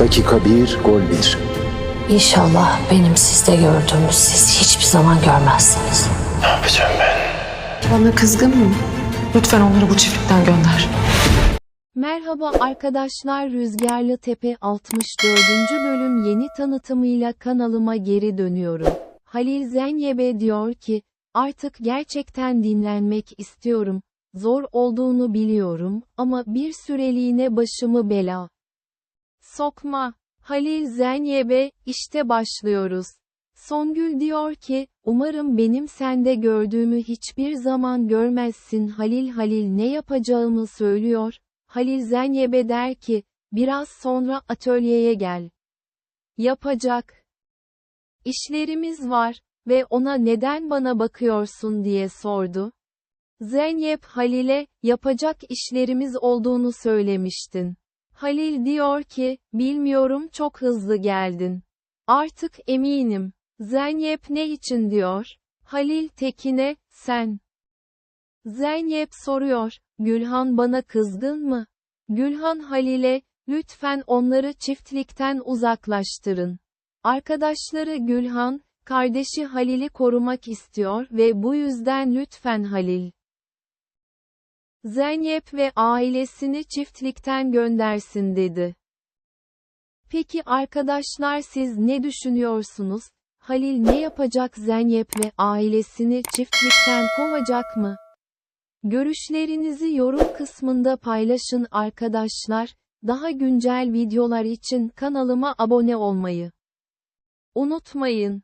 Dakika bir, gol bir. İnşallah benim sizde gördüğümü siz hiçbir zaman görmezsiniz. Ne yapacağım ben? Bana kızgın mı? Lütfen onları bu çiftlikten gönder. Merhaba arkadaşlar Rüzgarlı Tepe 64. bölüm yeni tanıtımıyla kanalıma geri dönüyorum. Halil Zenyebe diyor ki, artık gerçekten dinlenmek istiyorum. Zor olduğunu biliyorum ama bir süreliğine başımı bela. Sokma. Halil Zenyebe, işte başlıyoruz. Songül diyor ki, umarım benim sende gördüğümü hiçbir zaman görmezsin Halil Halil ne yapacağımı söylüyor. Halil Zenyebe der ki, biraz sonra atölyeye gel. Yapacak. İşlerimiz var ve ona neden bana bakıyorsun diye sordu. Zenyep Halil'e, yapacak işlerimiz olduğunu söylemiştin. Halil diyor ki, bilmiyorum çok hızlı geldin. Artık eminim. Zenyep ne için diyor? Halil Tekin'e, sen. Zeynep soruyor, Gülhan bana kızgın mı? Gülhan Halil'e, lütfen onları çiftlikten uzaklaştırın. Arkadaşları Gülhan, kardeşi Halil'i korumak istiyor ve bu yüzden lütfen Halil. Zeynep ve ailesini çiftlikten göndersin dedi. Peki arkadaşlar siz ne düşünüyorsunuz? Halil ne yapacak Zeynep ve ailesini çiftlikten kovacak mı? Görüşlerinizi yorum kısmında paylaşın arkadaşlar. Daha güncel videolar için kanalıma abone olmayı unutmayın.